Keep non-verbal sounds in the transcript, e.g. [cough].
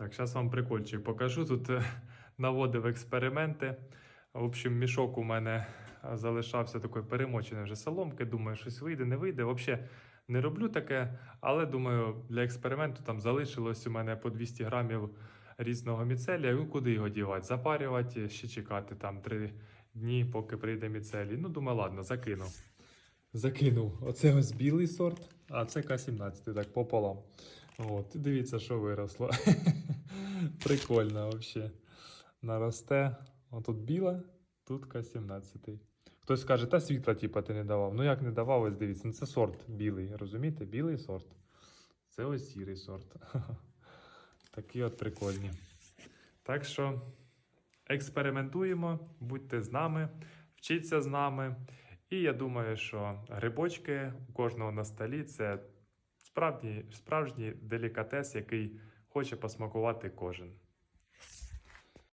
Так, зараз вам прикольчик покажу. Тут е, [laughs] наводив експерименти. В общем, мішок у мене е, залишався такий перемочений вже соломки. Думаю, щось вийде, не вийде. Взагалі не роблю таке, але думаю, для експерименту там залишилось у мене по 200 грамів різного міцелія. Ну, куди його дівати? Запарювати, ще чекати там три дні, поки прийде міцелій. Ну, думаю, ладно, закину. Закинув. Оце ось білий сорт, а це К-17, так пополам. От, дивіться, що виросло. [laughs] Прикольно взагалі. Наросте. Отут біла, тут К-17. Хтось каже, та світла, типа, ти не давав. Ну як не давав, ось дивіться. Ну це сорт білий, розумієте? Білий сорт. Це ось сірий сорт. [laughs] Такі от прикольні. Так що експериментуємо, будьте з нами, вчіться з нами. І я думаю, що грибочки у кожного на столі це справді, справжній делікатес, який хоче посмакувати кожен.